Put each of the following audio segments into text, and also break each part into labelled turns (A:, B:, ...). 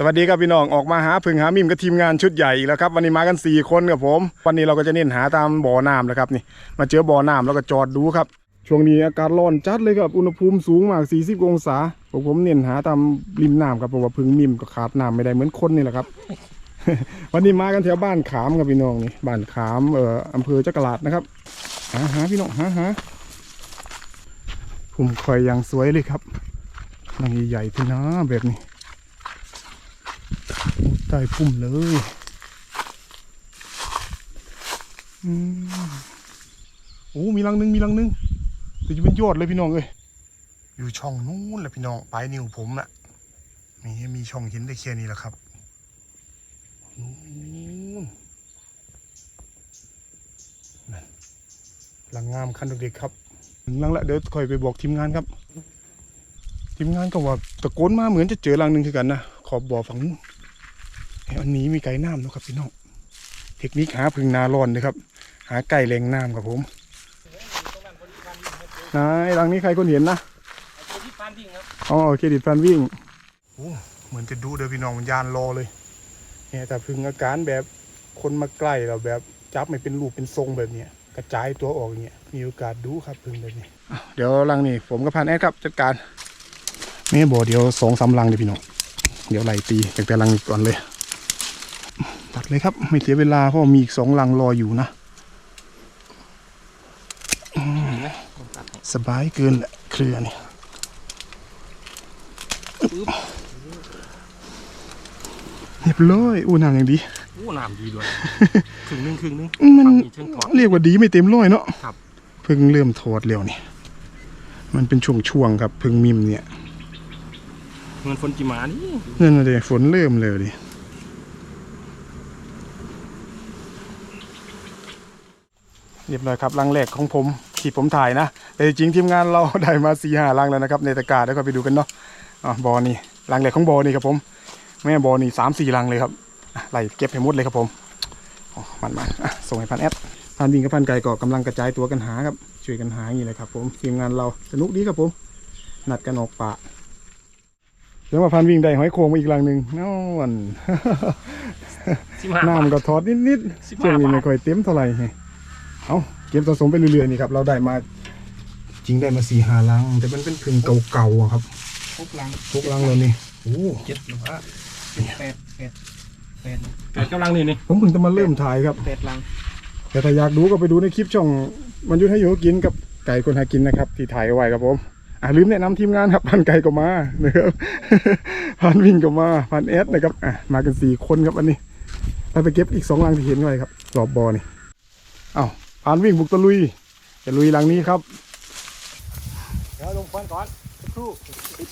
A: สวัสดีครับพี่น้องออกมาหาพึ่งหามิมกับทีมงานชุดใหญ่อีกแล้วครับวันนี้มากัน 4 คนครับผม วันนี้เราก็จะเน้นหาตามบ่อน้ำนะครับนี่มาเจอบ่อน้ำแล้วก็จอดดูครับ ช่วงนี้อากาศร้อนจัดเลยครับอุณหภูมิสูงมาก 40 องศาผมผมเน้นหาตามริมน้ำครับเพราะว่าพึ่งมิมก็ขาดน้ำไม่ได้เหมือนคนนี่แหละครับ วันนี้มากันแถวบ้านขามครับพี่น้องนี่บ้านขามเอ่ออำเภอจักราดนะครับหาหาพี่น้องหาหาผมคอยอย่างสวยเลยครับนังใหญ่ๆพี่นะแบบนี้ ใต้พุ่มเลยอืมโอ้มีรังหนึงมีรังหนึงแต่จะเป็นยอดเลยพี่น้องเอ้ยอยู่ช่องนู้นแหละพี่น้องปลายนิ้วผมน่ะมีมีช่องห็นได้แค่นี้แหละครับนู้นนั่นรังงามคันเด็กๆครับถึงรังละเดี๋ยวคอยไปบอกทีมงานครับ ทีมงานก็ว่าตะโกนมาเหมือนจะเจอรังหนึ่งคือกันนะขอบบ่อฝั่งนู้น อันนี้มีไก่น้ำนะครับพี่น้องเทคนิคหาพึ่งนาร้อนนะครับ หาไก่แรงน้ำครับผมนายหลังนี้ใครคนเห็นนะอ๋อเครดิตฟันวิ่งโอ้เหมือนจะดูเด้อพี่น้องมันยานรอเลยเนี่ยแต่พึ่งอาการแบบคนมาใกล้เราแบบจับไม่เป็นรูปเป็นทรงแบบเนี้ยกระจายตัวออกอย่างเงี้ยมีโอกาสดูครับพึ่งแบบนี้เดี๋ยวลังนี่ผมกับพันแอดครับจัดการไม่บอกเดี๋ยวสองสามลังเลยพี่น้องเดี๋ยวไล่ตีจากแต่ลังก่อนเลย ตัดเลยครับ ไม่เสียเวลาเพราะว่ามีอีกสองลังรออยู่นะอืมสบายเกินแหละเครือนี่เรียบร้อยอู้น้ำอย่างดี
B: โอ้น้ำดีด้วยครึ่งหนึงครึ่งหนึง
A: มัน
B: ฝั่งนี้เชิงถอด
A: เรียกว่าดีไม่เต็มร้อยเนาะ
B: ครับ
A: เพิ่งเริ่มถอดเร็วนี่มันเป็นช่วงๆครับเพิ่งมิมเนี่ย
B: เงินฝนจิมานี่
A: นั่นน่ะเลยฝนเริ่มเลยดิ เรียบร้อยครับรังแรกของผมที่ผมถ่ายนะ แต่จริงๆทีมงานเราได้มาสี่ห้ารังแล้วนะครับในตะกร้าแล้วก็ไปดูกันเนาะอะบอนี่รังแรกของบอนี่ครับผมแม่บอนี่สามสี่รังเลยครับอะไล่เก็บให้หมดเลยครับผมอ๋อมันมาอะส่งให้พันแอดพันบิงกับพันไก่ก็กำลังกระจายตัวกันหาครับช่วยกันหาอย่างนี้เลยครับผมทีมงานเราสนุกดีครับผมนัดกันออกป่าเดี๋ยวมาพันวิ่งได้หอยโขงมาอีกรังหนึ่งนอน
B: สิบห้า
A: น้ำก็ทอดนิด
B: สิบ
A: ๆช่ว
B: ห้าง
A: นี้
B: บา
A: ไม่
B: ท
A: ค่อยเต็มเท่าไหร่ไง เอาเก็บสะสมไปเรื่อยๆนี่ครับเราได้มาจริงได้มาสี่ห้าลัง แต่มันเป็นพึ่งเก่าๆอะครับ
B: หกลัง
A: ทุกลังเลยนี่โอ้
B: เจ็ดหรือว่าแปดแปดแปดแปดกำลังนี่นี่
A: ผมเพิ่งจะมาเริ่มถ่ายครับ
B: แปดลัง
A: แต่ถ้าอยากดูก็ไปดูในคลิปช่องมันยุทธให้อยู่กินกับไก่คนหากินนะครับ ที่ถ่ายเอาไว้ครับผมอ่าลืมแนะนำทีมงานครับพันไก่ก็มานะครับพันวิ่งก็มาพันแอดนะครับอะมากันสี่คนครับอันนี้ไปไปเก็บอีกสองลังที่เห็นไว้ครับรอบบอนี่อ้า วพันวิ่งบุกตะลุยจะลุยลังนี้ครับ
B: เดี๋ยวลงควันก่อนสักครู่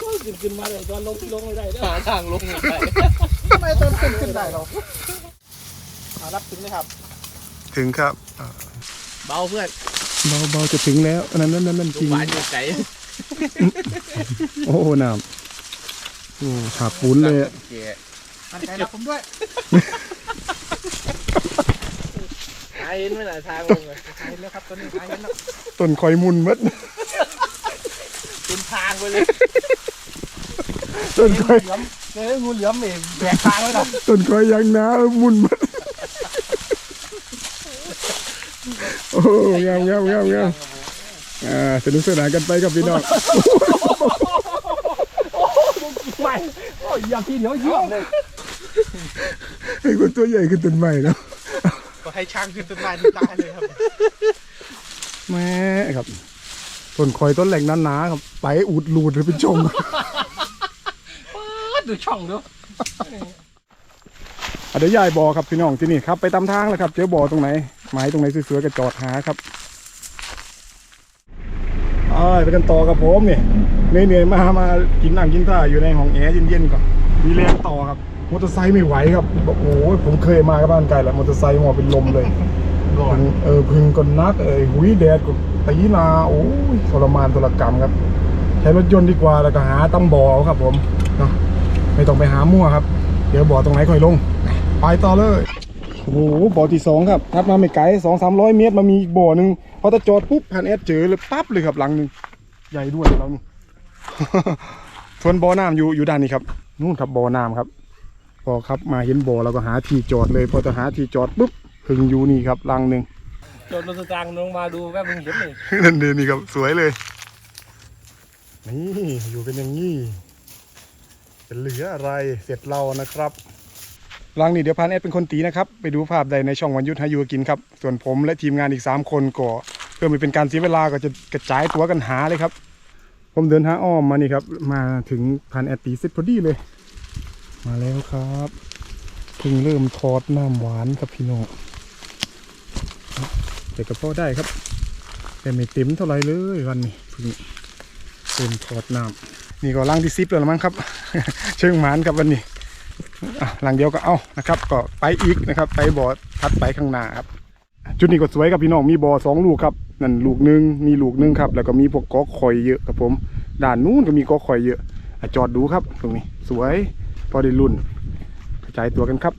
B: ก็ขึ้นขึ้นมาเลยตอนลงลงไม่ได้หาทางลงไม่ได้
A: ทำไมตอนขึ้นขึ้นได้เรา
B: เอารับถึงไหมครับ
A: ถึงครับ
B: เบาเพื่อน
A: เบาเบาจะถึงแล้วนั่นนั่นนั่นนั่นจริง
B: หวานอยู่ไกล
A: โอ้โหน้ำโอ้ฉาบปุ้นเลยอะ
B: มันไกลรับผมด้วยหาเห็นไหมล่ะทางลงเลยหาเห็นแล้วครับตอนนี้หาเห็นแล้ว
A: ต้นคอยมุนหมัด
B: เป็นทางไปเลย
A: ต้นคอย
B: เหลือมเจองูเหลือมเองแบกทางไว้นะ
A: ต้นคอยยางนามุนหมัดโอ้งามงามงามงามอ่าสนุกสนานกันไปกับพี่น้อง
B: ไม่โอ้ยอย่างที่เหนียวเยี่ยมเลย
A: ให้คนตัวใหญ่ขึ้นต้นใหม่เนาะ
B: ก็ ให้ช่างขึ้นต้นไม้ที่ตายเลยครับ
A: แม่ครับต้นคอยต้นแหลกหนาๆครับ ไปอุดรูดเลยเป็นชม
B: ดูช่องดู
A: อะเดี๋ยวยายบอครับพี่น้องที่นี่ครับไปตามทางแล้วครับ เจอบ่อตรงไหนไม้ตรงไหนสวยๆก็จอดหาครับอ้ายไปกันต่อกับผมเนี่ยเหนื่อยๆมามากินน้ำกินท่าอยู่ในห้องแอร์เย็นๆก่อนมีแรงต่อครับ มอเตอร์ไซค์ไม่ไหวครับบอกโอ้ยผมเคยมากับบ้านไกลแล้วมอเตอร์ไซค์หัวเป็นลมเลย
B: ร้อน
A: เออพึ่งก็นักเอ้ยหุยแดดก็ตีนาโอ้ยทรมานทรกรรมครับ ใช้รถยนต์ดีกว่าแล้วก็หาตั้มบ่อเอาครับผมเนาะไม่ต้องไปหามั่วครับ เดี๋ยวบ่อตรงไหนค่อยลง ไปต่อเลยโอ้โหบ่อที่สองครับทัดมาไม่ไกลสองสามร้อยเมตรมามีอีกบ่อหนึ่งพอจะจอดปุ๊บพันแอดเจอเลยปั๊บเลยครับหลังหนึ่งใหญ่ด้วยเรานี่ส่วนบ่อน้ำอยู่อยู่ด้านนี้ครับนู่นครับบ่อน้ำครับ พอครับมาเห็นบ่อเราก็หาที่จอดเลย พอจะหาที่จอดปุ๊บหึงอยู่นี่ครับลังหนึ่ง
B: จนรถสตางค์ลงมาดูแป๊บนึงเห็นเลย
A: นั่นเดนี่ครับสวยเลย นี่อยู่เป็นอย่างนี้จะเหลืออะไรเสร็จเรานะครับลังนี้เดี๋ยวพานเอสเป็นคนตีนะครับ ไปดูภาพใดในช่องวันยุทธให้ยูกินครับ ส่วนผมและทีมงานอีก 3 คนก็เพื่อไม่เป็นการเสียเวลาก็จะกระจายตัวกันหาเลยครับ ผมเดินหาอ้อมมานี่ครับ มาถึงพานแอดตีเสร็จพอดีเลย มาแล้วครับเพิ่งเริ่มทอดน้ำหวานครับพี่น้องแต่ก็พอได้ครับ แต่ไม่เต็มเท่าไหรเลยวันนี้เพิ่งเต็มทอดน้ำนี่ก็ล่างที่ซิปแล้วมั้งครับ เชิงหมานครับวันนี้หลังเดียวก็เอานะครับ ก็ไปอีกนะครับ ไปบ่อทัดไปข้างหน้าครับ จุดนี้ก็สวยครับพี่น้องมีบ่อสองลูกครับนั่นลูกหนึ่งมีลูกหนึ่งครับ แล้วก็มีพวกกอคอยเยอะครับผม ด่านนู้นก็มีกอคอยเยอะอะจอดดูครับตรงนี้สวย พอได้รุ่นกระจายตัวกันครับ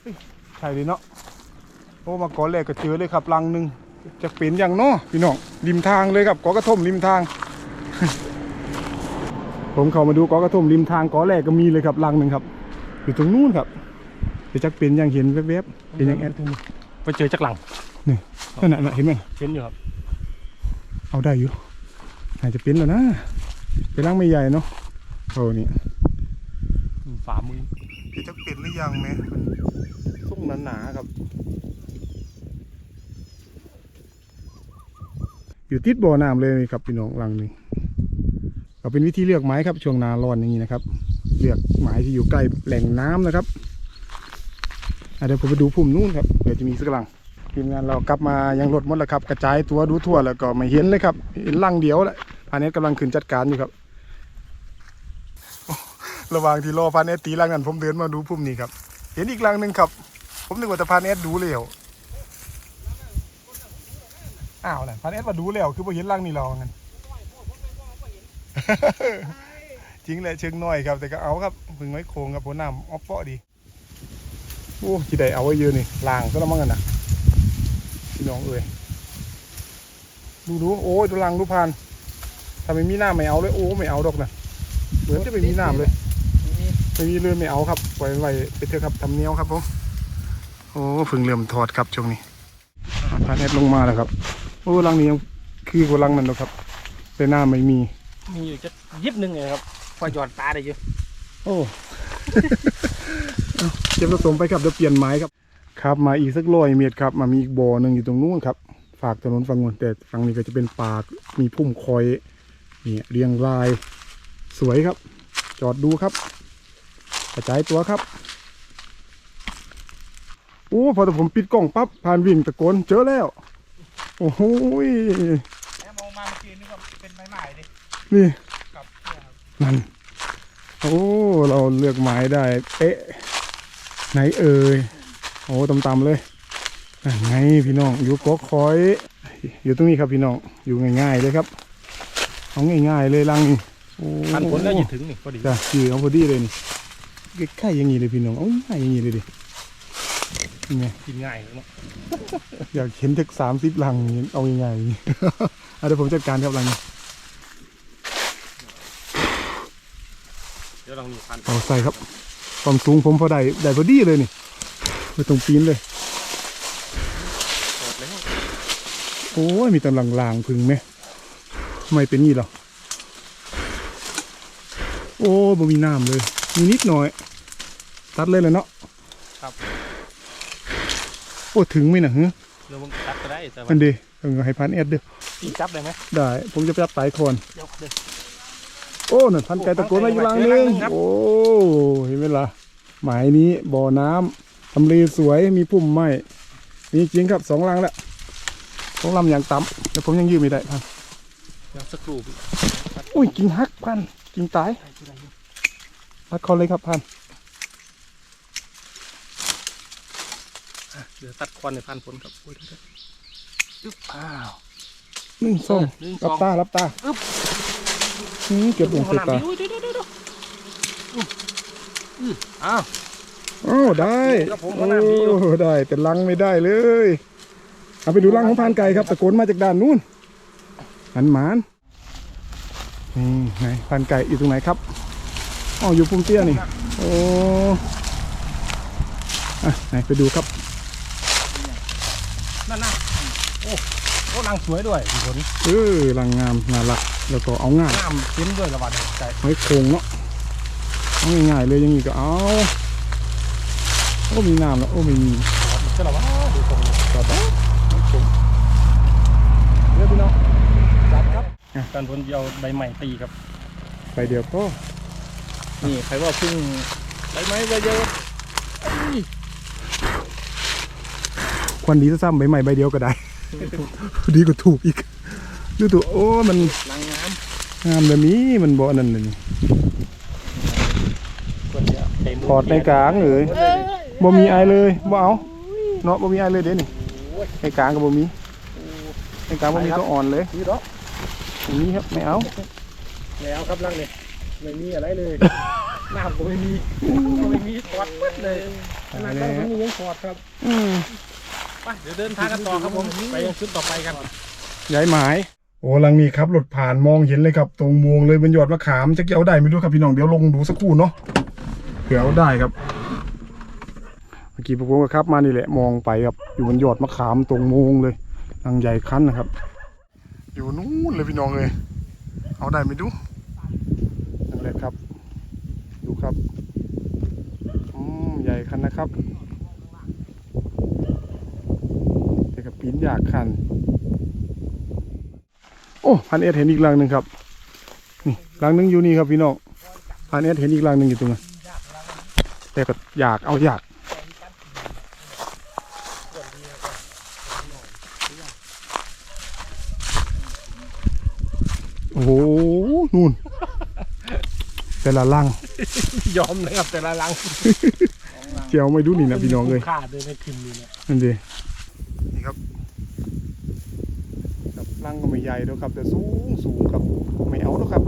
A: เฮ้ยใช่เลยเนาะโอ้มาก่อนแรกก็เจอเลยครับลังหนึ่งจะเป็นอย่างเนาะพี่น้องริมทางเลยครับกอกระท่อมริมทาง ผมเข้ามาดูกอกระท่อมริมทางกอแรกก็มีเลยครับลังหนึ่งครับ อยู่ตรงนู้นครับเดี๋ยวจักเป็นอย่างเห็นแวบๆเป็นอย่างแอด
B: ไปเจอจักหลัง
A: นั่นน่ะน่ะเห็นไหม
B: เห็นอยู่ครับ
A: เอาได้อยู่อาจจะเป็นแล้วนะเป็นลังไม่ใหญ่เนาะโอ้นี่
B: ฝ่ามือ
A: พี่จักเป็นหรือยังแม่สุ่งหนาๆครับ อยู่ติดบ่อน้ำเลยครับพี่น้องลังหนึ่งก็เป็นวิธีเลือกไม้ครับช่วงหนาร้อนอย่างนี้นะครับ เลือกไม้ที่อยู่ใกล้แหล่งน้ำนะครับอะเดี๋ยวผมไปดูพุ่มนู้นครับเดี๋ยวจะมีสักลังทีมงานเรากลับมายังรถหมดแล้วครับ กระจายตัวดูทั่วแล้วก็ไม่เห็นเลยครับเห็นลังเดียวแหละพาเนตกำลังขึ้นจัดการอยู่ครับ ระหว่างที่รอพาเนตตีลังนั้นผมเดินมาดูพุ่มนี้ครับ เห็นอีกลังหนึ่งครับ ผมนึกว่าจะพาเนตดูแล้วอ้าวน่ะพาเนตมาดูแล้วคือพอเห็นลังนี่เรางั้นจริงเลยเชิงน้อยครับ แต่ก็เอาครับพึ่งไว้โคงครับหัวหน้ำออฟเปาะดีโอ้ที่ใดเอาไว้เยอะนี่ล่างก็ละมั่งกันนะพี่น้องเอ้ยดูดูโอ้ยดูลังดูพานถ้าไม่มีหน้าไม่เอาเลยโอ้ไม่เอาดอกนะเหมือนจะไม่มีน้ำเลย ไม่มีเลยไม่เอาครับปล่อยไว้ไปเถอะครับทำเนียวครับผมโอ้เพึ่งเริ่มถอดครับช่วงนี้พานแอดลงมาแล้วครับโอ้ลังนี้ยังคือกว่าลังนั้นหรอกครับแต่หน้าไม่มี
B: มีอยู่จะยิบหนึงเลยครับพอหยอดตาได้เยอะ
A: โอ้เอาเก็บผสมไปครับเดี๋ยวเปลี่ยนไม้ครับ ครับมาอีกสักร้อยเมตรครับมามีอีกบ่อหนึ่งอยู่ตรงนู้นครับ ฝากถนนฝั่งนู้นแต่ฝั่งนี้ก็จะเป็นป่ามีพุ่มคอยเนี่ยเรียงราย สวยครับ จอดดูครับ กระจายตัวครับโอ้พอแต่ผมปิดกล้องปั๊บผ่านวิ่งตะโกนเจอแล้ว โอ้โหย
B: แมองมาเมื่อกี้นี่ก็เป็นไม้ใหม่ดิ
A: นี่
B: ครับ
A: นั่นโอ้เราเลือกไม้ได้เป๊ะไหนเอ่ยโอ้ตำๆเลยนั่นไงพี่น้องอยู่กอกคอย อยู่ตรงนี้ครับพี่น้องอยู่ง่ายๆเลยครับเอาง่ายๆเลยลังนี่โอ้
B: พันผลแล้วจะถึงนี่พอดี
A: จ้ะยืเอาพอดีเลยนี่ ใกล้ๆอย่างนี้เลยพี่น้องเอาง่ายอย่างนี้เลยดินี่ไง
B: กินง่ายเลยเนาะ
A: อยากเห็นถึกสามสิบลังอย่างนี้เอาง่ายๆอย่างนี้อะเดี๋ยวผมจัดการครับลังนี้
B: เดี๋ยวลองนี่พัน
A: เอาใส่ครับความสูงผมพอได้ได้พอดีเลยนี่ไม่ต้องปีนเลย
B: หมดแล้ว
A: โอ้ยมีแตำลังลางๆพึ่งไหมทำไมเป็นงี้หรอโอ้บ่มีน้ำเลย มีนิดหน่อย ตัดเลยเลยเนาะ
B: ครับ
A: โอ้ถึงไหมนะฮะ
B: เดี๋ยวมึงตัดก็ได้แต่ว่า
A: อันเดีเออให้พันเอ็ดเด้อ
B: ตีจับได้ไหม
A: ได้ผมจะไปจับสายคอน
B: เดี๋ยวเดี๋ยว
A: โอ้นั่นพันไก่ตะโกนมาอยู่ลัง
B: เจอ
A: นึ
B: รัง
A: ง
B: หนึ่งครับ
A: โอ้เห็นไหมล่ะหมายนี้บ่อน้ำทำเลสวยมีพุ่มไม้มีจริงครับสองลังแล้วสองลำอย่างต่ำแต่ผมยังยืมไม่ได้พัน
B: เดี๋ยวสักครู่พี่
A: อุ้ยกิ่งหักพันกิ่งตาย
B: ได้ที่ไหนอยู่
A: พัดคอเลยครับพัน
B: อะเดี๋ยวตัดควันในพันผลครับโอ้ยเดี๋ยวอึ๊บอ้าว
A: หนึ่งสอง
B: หนึ่งส
A: รั
B: อบง
A: ตารับตา
B: อึ๊บ
A: อืมเกือบลง
B: เอา
A: ใส่
B: หนัง
A: ตา
B: ดิอุ้ยเดี๋ยวเดี๋ยวเดี๋ยวอื้ออื้ออ้าว
A: โอ้ได้
B: ครับผม
A: โอ้
B: เอาหน้าดีอยู่
A: ได้แต่ลังไม่ได้เลยเอาไปดูลังของพานไก่ครับตะโกนมาจากด้านนู้นหันหมานนี่ไหนพานไก่อยู่ตรงไหนครับ อ๋ออยู่ปุ่มเตี้ยนี่ โอ้อะไหนไปดูครับ
B: นั่นนะโอ้โอ้นางสวยด้วยพี่ฝน
A: เออรังงามน่ารัก แล้วก็เอาง่าย
B: น้ำเต็มด้วยระบาดใจ
A: หอยโขงเนาะเอาง่ายๆเลยอยังนี้ก็เอาโอ้มีน้ำแล้วโอ้ไม่มี
B: ก็ระบาดดูตรงนี้
A: ต่อไปหอยโขงเรียบพี่น้อง
B: จับครับการฝนเอาใบใหม่ตีครับ
A: ไปเดียวก็
B: นี่ใครว่าพึ่งใบไม้ใบเยอะ
A: ควันดีซะซ้ำใบใหม่ใบเดียวก็ได้ ดีกว่าถูกอีกดูตัวโอ้มัน
B: นางน้
A: งามแบบนี้มันบ่อันนั้นเลยนี่ำ
B: ควรจะเต็ม
A: ถอดในกลางเลยบ่มีไอเลยบ่เอาเนาะบ่มีไอเลยเด้นี่ในกลางก็บ่มีในกลางบ่มีตัวอ่อนเลย
B: นี่หรอ
A: อย่างนี้ครับไม่เอา
B: แล้วครับร่างเลย ไม่มีอะไรเลยน้ำก็ไม่มีก็ไม่มีถอดปึ๊ดเลยขนาดนั้นมันยังถอดครับ
A: อืม
B: ไปเดี๋ยวเดินทางกันต่อครับผมไปยังชุดต่อไปกัน
A: ย้ายหมายโอ้ลังนี้ครับรถผ่านมองเห็นเลยครับ ตรงมวงเลยบนยอดมะขามจะเอาได้ไม่รู้ครับพี่น้องเดี๋ยวลงดูสักครู่เนาะเผื่อเอาได้ครับเมื่อกี้ผมก็ครับมานี่แหละมองไปครับอยู่บนยอดมะขามตรงมวงเลยลังใหญ่คันนะครับ อยู่นู้นเลยพี่น้องเลยเอาได้ไหมดู นั่นแหละครับ ดูครับอืมใหญ่คันนะครับแต่กับปีนยากคัน โอ้พันเอ็ดเห็นอีกรังหนึ่งครับนี่รังหนึ่งอยู่นี่ครับพี่น้องพันเอ็ดเห็นอีกรังหนึ่งอยู่ตรงนั้นแต่ก็อยากเอาอยากโอ้โหนู่น แต่ละรัง
B: ยอมนะครับแต่ละลัง
A: เจียวไม่ดูนี่นะพี่น้องเลย
B: ขาดเลยในคืนนี้เนี่ย
A: นั่นดีนี่ครับครับรังก็ไม่ใหญ่แล้วครับ แต่สูงสูงครับไม่เอาแล้วครับ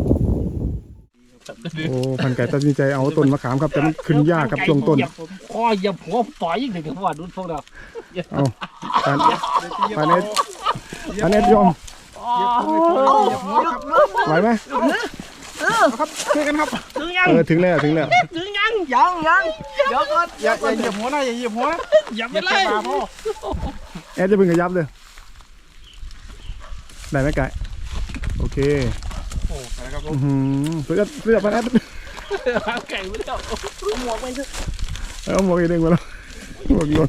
A: โอ้พันไก่ตัดสินใจเอาต้นมะขามครับแต่มันขึ้นยากครับช่วงต้น
B: คออย่าหัวต่อยอีกถึงว่าดูพวกเรา
A: เอาพันพันเอ็ดพันเอ็ดยอมไหวไหม
B: ช่วยกันครับถึงยัง
A: เออถึงแล้วถึงแล้ว
B: ถึงยังยังยังเดี๋ยวก่อน
C: อย่าอย่าเหยียบหัวนะอย่าเหยียบหัวนะ
B: อย่า
C: อ
B: ไป
C: ย่า
B: เล
C: แค่
B: ย
C: ตาพ่อ
A: แอดจะเพิ่งขยับเลยได้ไหมไก่โอเค
C: โอ้นะครับผม
A: อือหือเสื้อเสื้อพันเอ็ด
B: ไก่ไม่เจ้าหมวกไปเถอะ
A: เอาหมวกอีกหนึ่งมาแล้วหมวกหล่น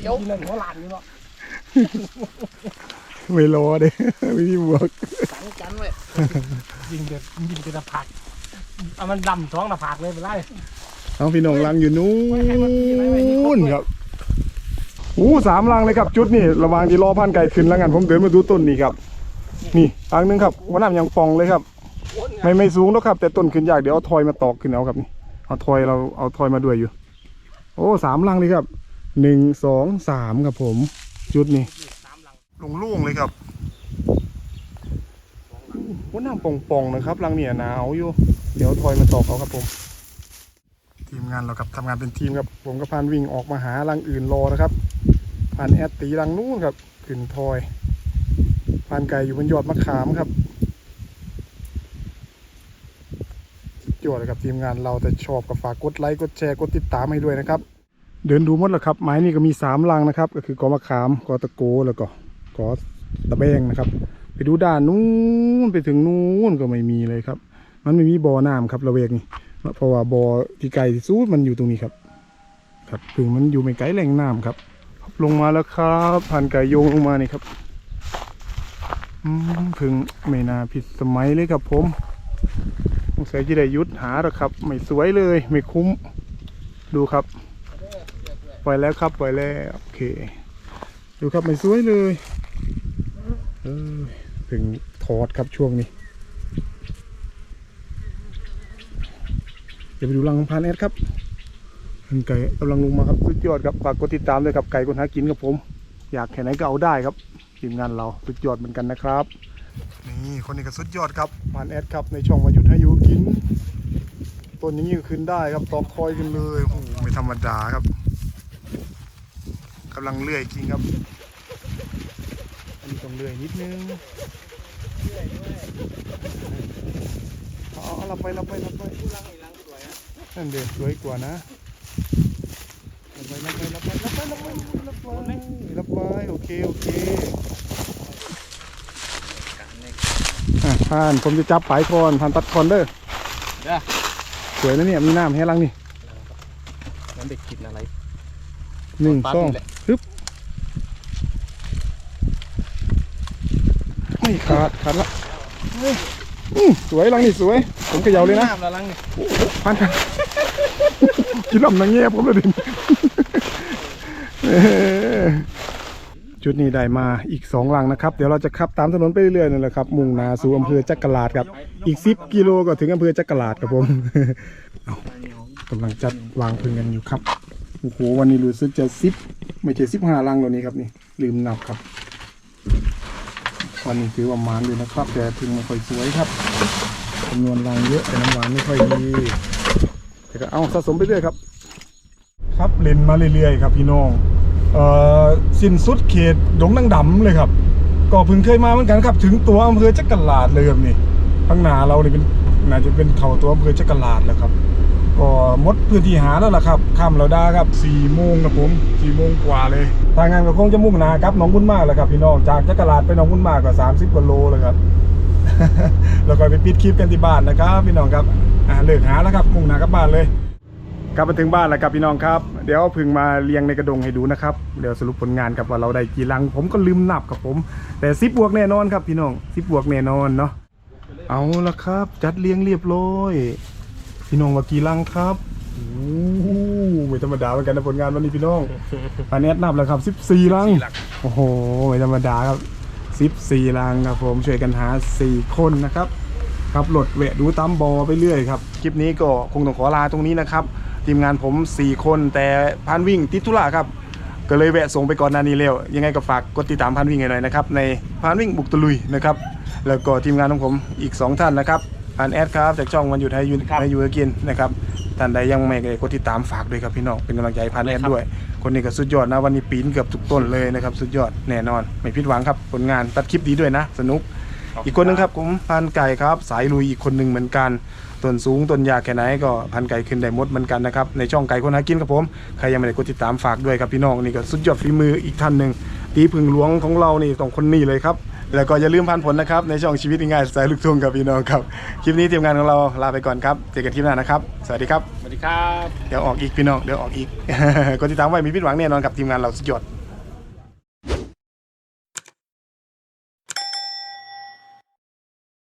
B: เดี๋ยวนั่นหัวหลานนี่เนาะ
A: ไม่รอเด้ไม่มีหมวก
B: สังกันไว้ยิงเด็ดยิงเป็นผักเอามันดำท้องหน้าผากเลยไปไล่
A: น้องพี่น้องลังอยู่นู้นครับอู้สามลังเลยครับจุดนี่ระหว่างที่รอพันไก่ขึ้นแล้วกันผมเดินมาดูต้นนี่ครับ นี่ลังหนึงครับหัวหน้ายังปองเลยครับ ไม่ไม่สูงหรอกครับ แต่ต้นขึ้นยากเดี๋ยวเอาทอยมาตอกขึ้นเอาครับนี่เอาทอยเราเอาทอยมาด้วยอยู่ โอ้สามลังเลยครับหนึ่งสองสามครับผม จุดนี่ ลงล่วงเลยครับหัวหน้าปองปองๆนะครับลังเนี่ยหนาวอยู่ เดี๋ยวทอยมาตอกเอาครับผม ทีมงานเราครับทำงานเป็นทีมครับ ผมกับพานวิ่งออกมาหารังอื่นรอนะครับพานแอดตีรังนู้นครับขึ้นทอยพานไก่อยู่บนยอดมะขามครับสุดยอดเลยครับทีมงานเราแต่ชอบก็ฝากกดไลค์กดแชร์กดติดตามให้ด้วยนะครับ เดินดูหมดแล้วครับไม้นี่ก็มีสามรังนะครับ ก็คือกอมะขามกอตะโกแล้วก็ กอตะแบงนะครับ ไปดูด้านนู้นไปถึงนู้นก็ไม่มีเลยครับ มันไม่มีบ่อน้ำครับระเวกนี่เพราะว่าบ่อที่ไกลที่สุดมันอยู่ตรงนี้ครับ ครับถึงมันอยู่ไม่ไกลแหล่งน้ำครับ ลงมาแล้วครับผ่านไก่โยงลงมานี่ครับอืมพึ่งไม่น่าผิดสมัยเลยครับผมสงสัยจะได้หยุดหาแล้วครับ ไม่สวยเลย ไม่คุ้ม ดูครับ ปล่อยแล้วครับ ปล่อยแล้ว โอเค ดูครับ ไม่สวยเลย ถึงถอดครับช่วงนี้ เดี๋ยวไปดูรังของพานแอดครับเห็นไก่กำลังลงมาครับสุดยอดครับฝากกดติดตามด้วยครับไก่คนหากินกับผม อยากแค่ไหนก็เอาได้ครับทีมงานเราสุดยอดเหมือนกันนะครับนี่คนนี้ก็สุดยอดครับพานแอดครับในช่องมายุทธให้อยูกินต้นนี้ก็ขึ้นได้ครับตอกคอยขึ้นเลยโอ้โหไม่ธรรมดาครับกำลังเลื่อยจริงครับ อันนี้ต้องเลื่อยนิดนึงเอาเอาเอารับไปรับไปรับไป
B: ลังอีลังสวยอะ
A: นั่นเด็สวยกว่านะรับไว้รับไว้รับไว้รับไว้รับไว้รับไว้รับไว้โอเคโอเคอะผ่านผมจะจับปลายคอนผ่านตัดคอนเด้อ
B: เด้อ
A: สวยนะเนี่ยมีน้ำให้ลังนี่
B: นั่นเด็กกินอะไร
A: หนึ่ง
B: ปั๊บ
A: สอง
B: นี่แหละ
A: ฮึบไม่ขาดขาดละอืมสวยลังนี่สวย ผมเขย่าเลยนะ
B: น้ำละลังนี่
A: พันกันกินลำนางเงียบผมเลยดิเออจุดนี้ได้มาอีกสองลังนะครับ เดี๋ยวเราจะขับตามถนนไปเรื่อยๆนั่นแหละครับ มุ่งหนาสู่อำเภอจักราดครับ อีกสิบกิโลก็ถึงอำเภอจักราดครับผมเอากำลังจัดวางพึงกันอยู่ครับ โอ้โห วันนี้รู้สึกจะสิบไม่ใช่สิบห้าลังแล้วนี้ครับนี่ ลืมนับครับ วันนี้ถือว่ามานเลยนะครับ แต่พึงไม่ค่อยสวยครับจำนวนลังเยอะแต่น้ำหวานไม่ค่อยดีแต่ก็เอาสะสมไปเรื่อยครับ ครับเล่นมาเรื่อยๆครับพี่น้องเอ่อสิ้นสุดเขตดงดังดำเลยครับก็เพิ่งเคยมาเหมือนกันครับ ถึงตัวอำเภอจักราดเลยครับนี่ข้างหน้าเราเนี่ยเป็นน่าจะเป็นเขาตัวอำเภอจักราดแล้วครับ ก็หมดพื้นที่หาแล้วล่ะครับค่ำแล้วด้ครับสี่โมงครับผมสี่โมงกว่าเลยทางงานก็คงจะมุ่งหนาครับหน้องบุญมากแล้วครับพี่น้องจากจักราดไปหน้องบุญมากก็30กว่าโลเลยครับ แล้วก็ไปปิดคลิปกันที่บ้านนะครับพี่น้องครับอ่าเลิกหาแล้วครับมุ่งหน้ากลับบ้านเลยกลับมาถึงบ้านแล้วครับพี่น้องครับ เดี๋ยวพึ่งมาเรียงในกระดงให้ดูนะครับ เดี๋ยวสรุปผลงานครับว่าเราได้กี่ลัง ผมก็ลืมนับครับผม แต่ซิบบวกแน่นอนครับพี่น้องซิบบวกแน่นอนเนาะเอาละครับ จัดเรียงเรียบร้อย พี่น้องว่ากี่ลังครับโอ้โหไม่ธรรมดาเหมือนกันนะผลงานวันนี้พี่น้องอันนี้นับแล้วครับ14ลังโอ้โหไม่ธรรมดาครับ14ลังครับผมช่วยกันหา 4 คนนะครับครับโหลดแวะดูตามบอไปเรื่อยครับคลิปนี้ก็คงต้องขอลาตรงนี้นะครับทีมงานผม 4 คนแต่พันวิ่งติดธุระครับ ก็เลยแวะส่งไปก่อนหน้านี้เร็วยังไงก็ฝากกดติดตามพันวิ่งหน่อยนะครับในพันวิ่งบุกตะลุยนะครับแล้วก็ทีมงานของผมอีก 2 ท่านนะครับ พันแอดครับจากช่องวันหยุดให้ยูให้ยูกินนะครับท่านใดยังไม่ได้กดติดตามฝากด้วยครับพี่น้องเป็นกำลังใจให้พันแอดด้วย คนนี้ก็สุดยอดนะวันนี้ปีนเกือบทุกต้นเลยนะครับสุดยอดแน่นอนไม่ผิดหวังครับผลงานตัดคลิปดีด้วยนะ สนุก อีกคนนึงครับผมพันไก่ครับ สายลุยอีกคนหนึ่งเหมือนกันต้นสูงต้นยากแค่ไหนก็พันไก่ขึ้นได้หมดเหมือนกันนะครับในช่องไก่คนหากินครับผมใครยังไม่ได้กดติดตามฝากด้วยครับพี่น้องนี่ก็สุดยอดฝีมืออีกท่านหนึ่งตีพึ่งหลวงของเรานี่ต้องคนนี้เลยครับ แล้วก็อย่าลืมพันผลนะครับ ในช่องชีวิตง่ายๆสายลูกทุ่งครับพี่น้องครับ คลิปนี้ทีมงานของเราลาไปก่อนครับ เจอกันคลิปหน้านะครับ สวัสดีครับ
B: สวัสดีครับ
A: เดี๋ยวออกอีกพี่น้อง เดี๋ยวออกอีกกดติดตามไว้มีพิดหวังแน่นอนกับทีมงานเราสุดยอด